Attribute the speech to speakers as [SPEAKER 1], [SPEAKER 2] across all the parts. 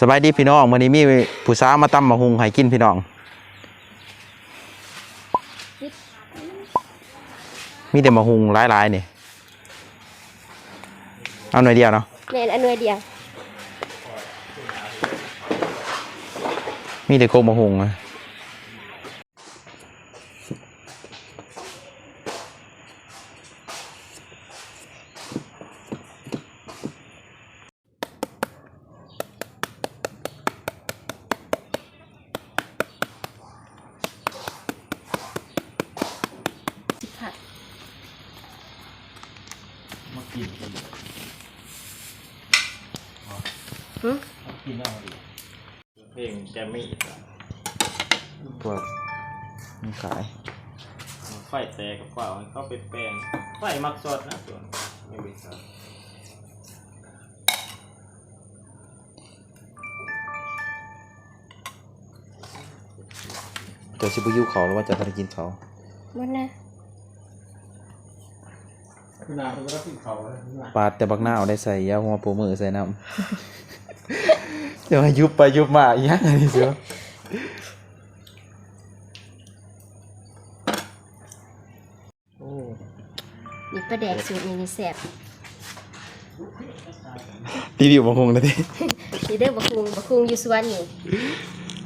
[SPEAKER 1] สบายดีพี่น้องวันนี้มีผู้สาวมาตำมะฮุงให้กินพี่น้อง มีแต่มะฮุงหลายๆนี่ เอาหน่อยเดียวเนาะ
[SPEAKER 2] แม่นอันหน่วยเดียว
[SPEAKER 1] มีแต่โคกมะฮุงอะ แต
[SPEAKER 3] กกับเปล่าให้เข้าไปแปลงไฟมักสดนะส่วนไม่เป็นไร
[SPEAKER 1] เดี๋ยวชิบุยุเขาหรือว่าจะทานกินเขา
[SPEAKER 2] มันนะ
[SPEAKER 3] คุณนาคุณก็ติดเขาเลย
[SPEAKER 1] ปาดแต่บักหน้าเอาได้ใส่ยาหัวโปมือใส่น้ำ เดี๋ยวให้ยุบไปยุบมาอีกอย่างนี้เสียว
[SPEAKER 3] โอ้
[SPEAKER 2] นี่ปลาแดกสูตรนี้นี่แซ่บ
[SPEAKER 1] รีวิวมะฮุงนะที
[SPEAKER 2] นี่เด้อบักคุงบักคุงอยู่สวนนี่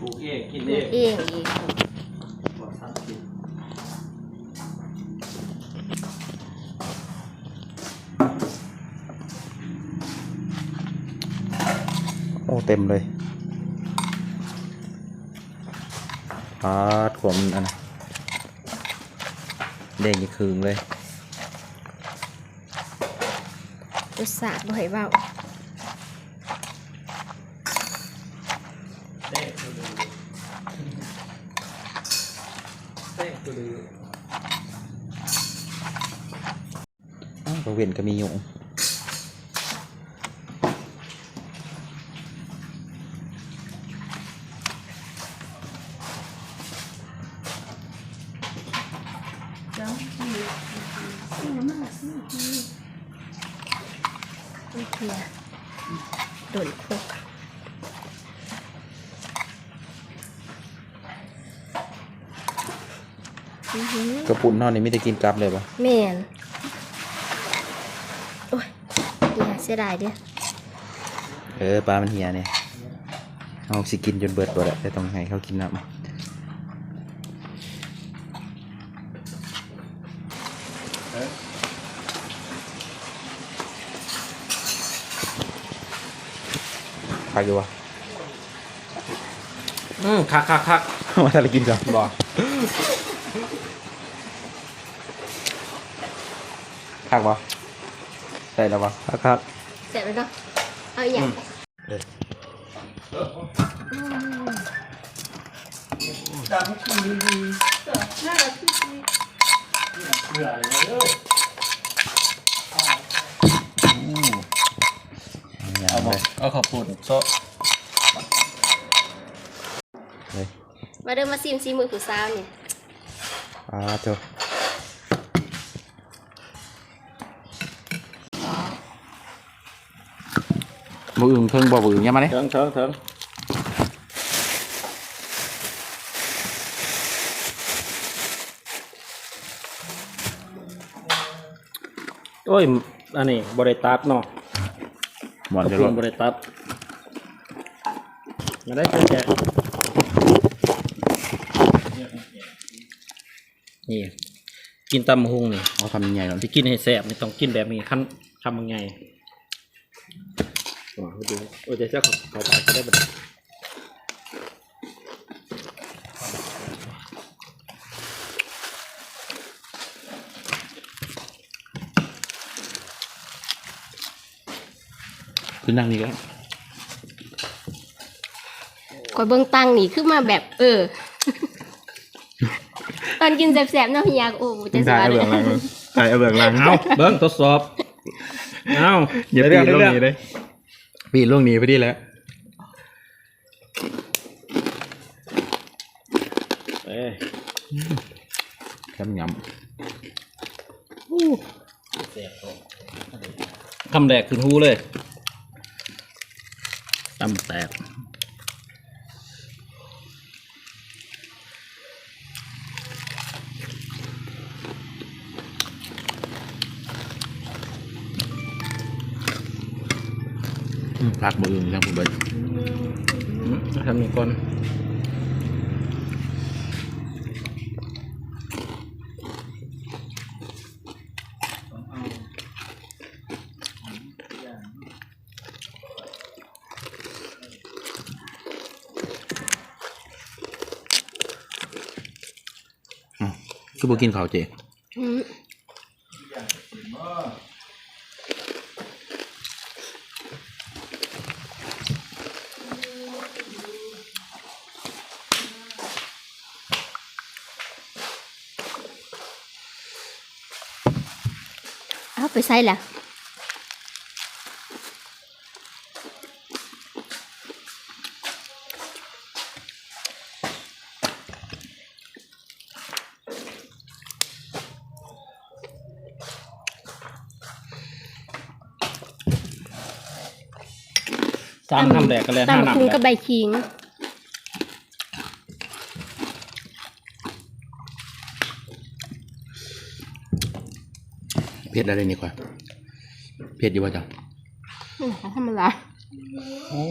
[SPEAKER 3] ปลูกเองกิน
[SPEAKER 2] ปลู
[SPEAKER 3] เอกง
[SPEAKER 2] เองอีก
[SPEAKER 3] ปลอดสารพิษ
[SPEAKER 1] โอ้เต็มเลยปาดขวมนอันนะเด้งยี่คืนเลย
[SPEAKER 2] รสชาติบ่ให้เว้า
[SPEAKER 3] แป้งตัวดื้อแป้งตัวดื้ อ
[SPEAKER 1] อ้าวกระเวนก็มีอยู่
[SPEAKER 2] นี่เพียโดนคุกอื้อหือก
[SPEAKER 1] ระปุ่นนอนนี่ไมแต่ได้กินกลับเลยปะ
[SPEAKER 2] แม่นโอ้ยอย่าเสียดายเด้อ
[SPEAKER 1] เออปลามันเหียเนี่ยเอาสิกินจนเบิดตัวแหละแต่ต้องให้เขากินน้ำพักอ ยู่วะ
[SPEAKER 3] อืมคักคักคัก
[SPEAKER 1] มาทะเลกินก่อน
[SPEAKER 3] บอก
[SPEAKER 1] พักวะใส่แล้ววะพักพัก
[SPEAKER 2] แซ่บเลยเนาะเอาอีกอย่าง
[SPEAKER 3] เบื่อเลยเด้อ
[SPEAKER 1] ยา
[SPEAKER 3] เอา
[SPEAKER 1] ว
[SPEAKER 3] บ
[SPEAKER 1] เล
[SPEAKER 3] อก
[SPEAKER 1] ย
[SPEAKER 3] เอาขอบคุณโซะ
[SPEAKER 1] เลย
[SPEAKER 2] มาเดินมาซิมซีมือผู้สาวนี่
[SPEAKER 1] อ่าเจ้ามืออึ่งเพิ่งบอกมืออึ่งยังมาเนี่ย
[SPEAKER 3] เถิงเถิงเถิงโอ้ย อันนี้บริตัดเนาะ
[SPEAKER 1] หมอน
[SPEAKER 3] กระ
[SPEAKER 1] จะ
[SPEAKER 3] ปุ
[SPEAKER 1] ร
[SPEAKER 3] ก
[SPEAKER 1] ถ
[SPEAKER 3] บริตัดมาได้แจกนี่ กินตำหุงนี่
[SPEAKER 1] เอาทำยังไงก่อน
[SPEAKER 3] ที่กินให้แซ่บนี่ต้องกินแบบนี้ขั้นทำยังไงว้าวดูโอ้ยจะเจ้าเขาเขาไปก็ได้บัดนี้
[SPEAKER 1] คือนั่งนี่ก็
[SPEAKER 2] คอยเบิ่งตังนี่คือมาแบบ เออ ตอนกินแสบๆเนาะพี่ยากโอ้จะสบายเลย
[SPEAKER 1] ถ่ายเอาเบื้องหลัง
[SPEAKER 3] เอาเบิ้งทดสอบเอา
[SPEAKER 1] อย่าปีนลงนี้เลยปีนลงนี้พอดีแล้ว
[SPEAKER 3] เอ้ย
[SPEAKER 1] แคมย
[SPEAKER 3] คำแรกขึ้นหูเลย ตั้มแตก
[SPEAKER 1] พักมืออื่นครับผมเบิ
[SPEAKER 3] ทำมีก้อน
[SPEAKER 1] คือบ่กินข้าวเจ
[SPEAKER 2] อืมเอาไปใส่ละ
[SPEAKER 3] สามคำแดกกันเลยห้า
[SPEAKER 2] ตำ
[SPEAKER 3] หนัก
[SPEAKER 2] คุง
[SPEAKER 3] แด
[SPEAKER 2] กับ
[SPEAKER 3] ก
[SPEAKER 2] ใบขิง
[SPEAKER 1] เผ็ดอะไรนี่ก่อนเผ็ดอยู่ว่าจัง
[SPEAKER 2] อืมธรรมดา
[SPEAKER 3] โอ้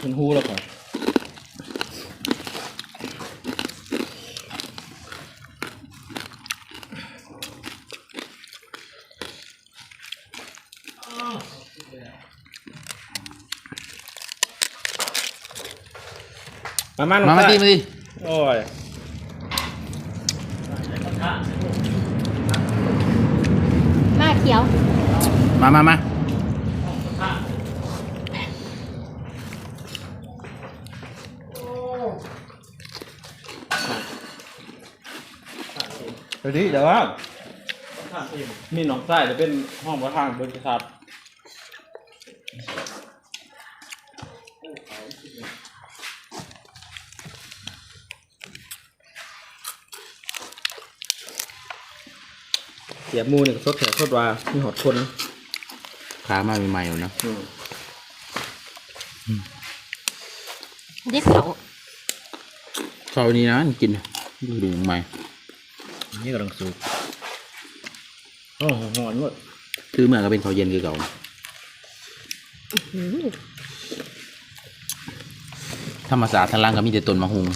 [SPEAKER 3] เป็นหูแล้วก่อน มามา
[SPEAKER 1] มา
[SPEAKER 3] มา
[SPEAKER 1] มาตีมาดิ
[SPEAKER 3] โอ้ย
[SPEAKER 2] มาเขียว
[SPEAKER 1] มามามา
[SPEAKER 3] ไปดิเดี๋ยวว่ามีหนองไส้จะเป็นห้องประธานบริษัท เสียบหมูนี่ก็สดแขกสดว่ามีหอดคน
[SPEAKER 1] ขามาใหม่ๆอยู่นะ
[SPEAKER 3] อืม
[SPEAKER 2] เด็กเขา
[SPEAKER 1] ข้าวนี้นะกินดูดูใหม่
[SPEAKER 3] นี่กำลังสุกโอ้โหหอนหมด
[SPEAKER 1] คือเมื่อก็เป็นข้าวเย็นคือเก่า
[SPEAKER 2] อืม
[SPEAKER 1] ธรรมศาสตร์ทางล่างก็มีแต่ต้นมะฮุง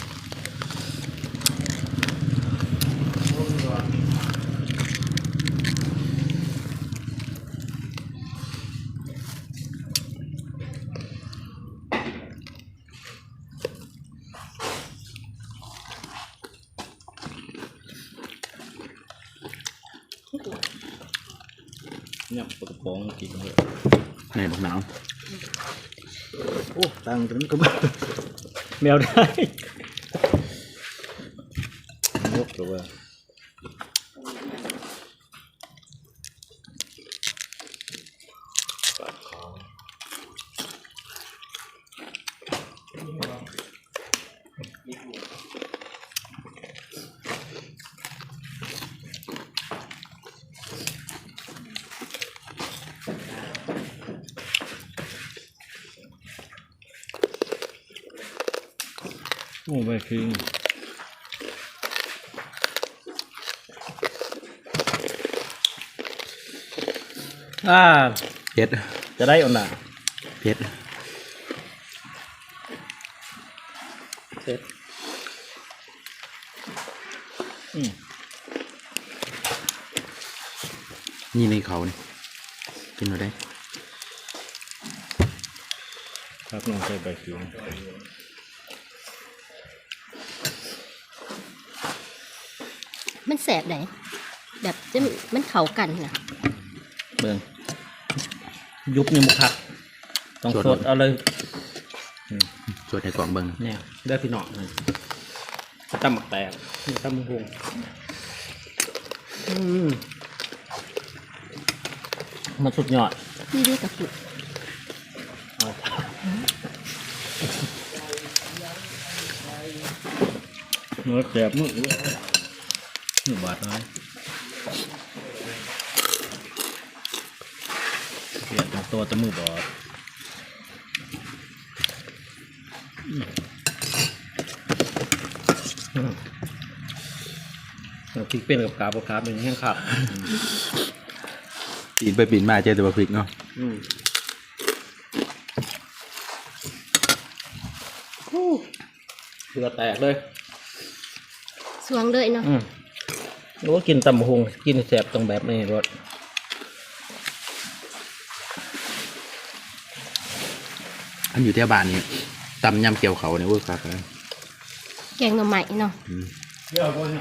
[SPEAKER 3] เนี่ยปกระป๋องกินเลย
[SPEAKER 1] ในบักหนาว
[SPEAKER 3] โอ้ตังค์ตรงนี้ก็บ้าแมวได้ยกตัว โอ้ไม่คืออ่า
[SPEAKER 1] เผ็ด
[SPEAKER 3] จะได้อ่อนหนา
[SPEAKER 1] เผ็ด
[SPEAKER 3] เสร็จอืม
[SPEAKER 1] นี่ในเขานี่กินมาได้
[SPEAKER 3] ครับน้องใส่ใบขิง
[SPEAKER 2] มันแสบไหนแบบจะมันเข้ากันนะ
[SPEAKER 3] เบิ่งยุบนี่มุคักต้องสดเอาเลย
[SPEAKER 1] ชวนให้กล่องเบิ้ง
[SPEAKER 3] เนี่ยได้พี่น้องนี่ตั้มหมักแตกนี่ตั้มมุงพุงอืมมันสุดยอด
[SPEAKER 2] พี่ด้วยกับปุด
[SPEAKER 3] เอาเนื้อแสบมือ หนึ่งบาทเลยเปลี่ยนเป็นตัวแตะมือบอดอืมอืมเอาพริกเป็นกับกาบกับกาเป็นแห้งขับ
[SPEAKER 1] ปีนไปปีนมาเจอแต่ว่าพริกเนาะ
[SPEAKER 3] อืมเสือแตกเลย
[SPEAKER 2] สวงเลยเนาะ
[SPEAKER 3] อืม โอ้กินตำบักหงกินแสบตรงแบบนี้รส
[SPEAKER 1] อันอยู่ที่บ้านนี่ตำยำเกี่ยวเขาเนี่ยเวิร์กครับนะ
[SPEAKER 2] แกงหน่อไม้เนาะ
[SPEAKER 1] อืม
[SPEAKER 3] เยอะกว่านี้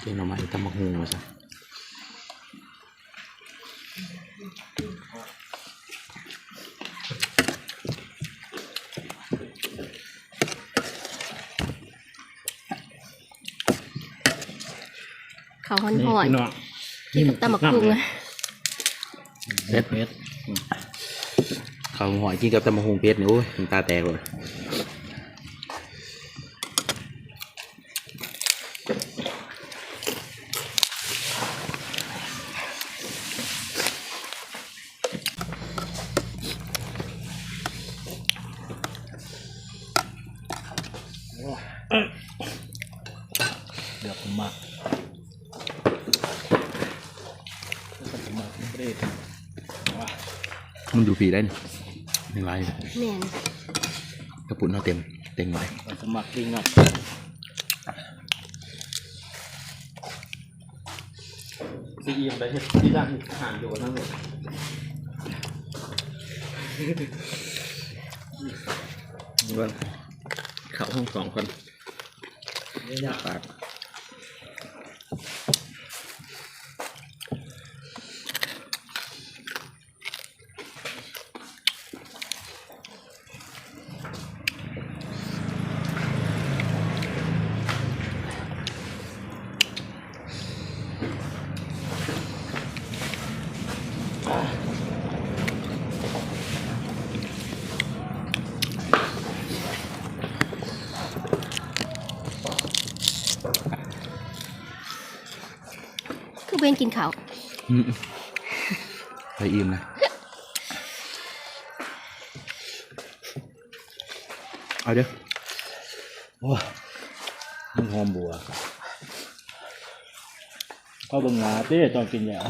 [SPEAKER 1] เจ้าหน่อไม้ตำมะฮุงมาซะ
[SPEAKER 2] ข้าวหอน
[SPEAKER 3] นี่
[SPEAKER 2] หอน
[SPEAKER 3] พี่น้อง
[SPEAKER 2] กินกับตำบักหุ่งอะ
[SPEAKER 3] เม็ดเม็ด
[SPEAKER 1] เขาหอยกินกับตำมะฮุงเพชรเนี่ยโอ้ยน้ำตาแตกเลย
[SPEAKER 3] เดี๋ยวผมมาผมมาเรียกว่า
[SPEAKER 1] มันอยู่ผีได้นี่หนึ่งไร
[SPEAKER 2] แม่น
[SPEAKER 1] กระปุกเอาเต็มเต็มไว้
[SPEAKER 3] เราสมัครจริงเนาะซีอีมได้ที่ที่ด้านห่างอยู่นั่นเลยนี่ว่าเขาห้องสองคนยากปาก
[SPEAKER 2] กินข้าว
[SPEAKER 1] อืมไปอิ่มนะเอาเด้อ
[SPEAKER 3] โอ้ยมันหอมบัวก็เบิ่งงาเต้ตอนกินยา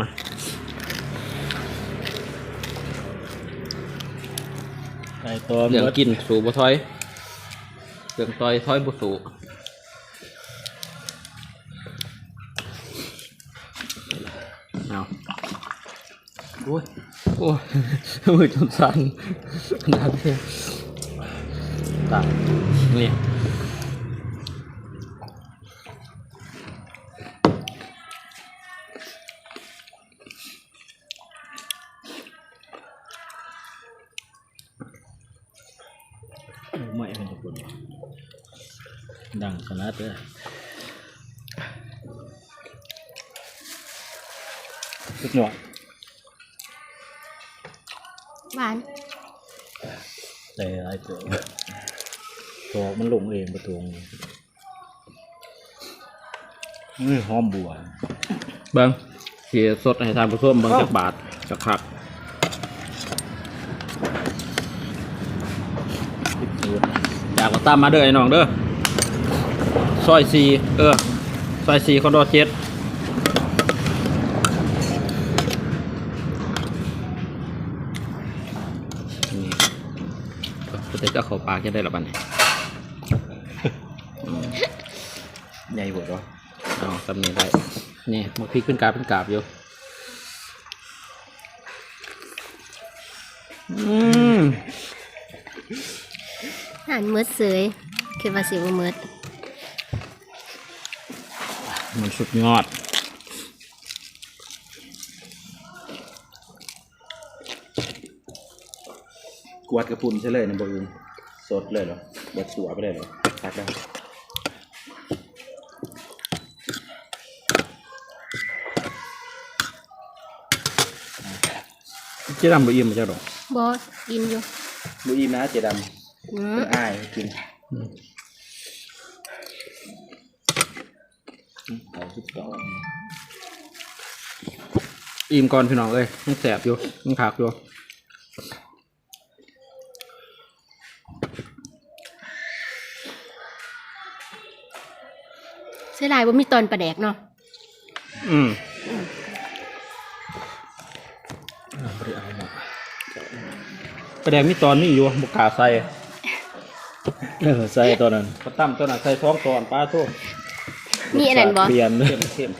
[SPEAKER 3] มาไอตัว
[SPEAKER 1] เหลือง
[SPEAKER 3] บิด
[SPEAKER 1] กินสูบถอยเหลืองต่อยถอยบุสูเอา โอ้ยโอ้ยมือจนสั่นดันเลยตายนี่
[SPEAKER 3] ไม่เป็นทุกคนดังขนาดเลยสุดยอด
[SPEAKER 2] หวาน
[SPEAKER 3] แต่ไอ้ตัวตัวมันลงเองประตูนี่หอมบัว
[SPEAKER 1] เบิ้งเสียสดให้ทานผสมเบิ้งจากบาทจากผัก
[SPEAKER 3] ติดสูตร
[SPEAKER 1] อยากก็ตามมาเด้อไอ้น้องเด้อซอยซีเออซอยซีคอนโดเจ็ด จะเอาเข้าปากจะได้หรอบัดน
[SPEAKER 3] ใหญ่หมดวะ
[SPEAKER 1] เอาตำนี้ได้นี่มาพริกเป็นกาบเป็นกาบอยู่อืม
[SPEAKER 2] อาหารมื้อเสยคือว่าสิบ่มื้อ
[SPEAKER 3] มันสุดยอด
[SPEAKER 1] วาดกระพุนใช่เลยนะบอื่นสดเลยเหรอแบบสัวไปเลยเหรอตักได้
[SPEAKER 3] เจ๊ดำบะเอี่ยมมาเจ้าดอก
[SPEAKER 2] บ่กินอยู่
[SPEAKER 1] บุอีนะเจดำ
[SPEAKER 2] อืม
[SPEAKER 1] เป็นอ้ายกิน
[SPEAKER 3] เอาสุดยอด
[SPEAKER 1] อิ่มก่อนพี่น้องเอ้ยยังแสบอยู่ยังขากอยู่
[SPEAKER 2] เสียดายว่ามีตอนประแดกเนาะ
[SPEAKER 3] อืมอ่าบ่ได้เอามาประแดงมีตอนนี้อยู่บกล้าใส่
[SPEAKER 4] เออใส่ตัวนั้น
[SPEAKER 3] ปลาตั้มตัวนั้นใส่ท้องตอนปลาโซ่
[SPEAKER 2] มีอันนั้นบ่
[SPEAKER 4] เปลี่ยน
[SPEAKER 3] เข้มเข้ม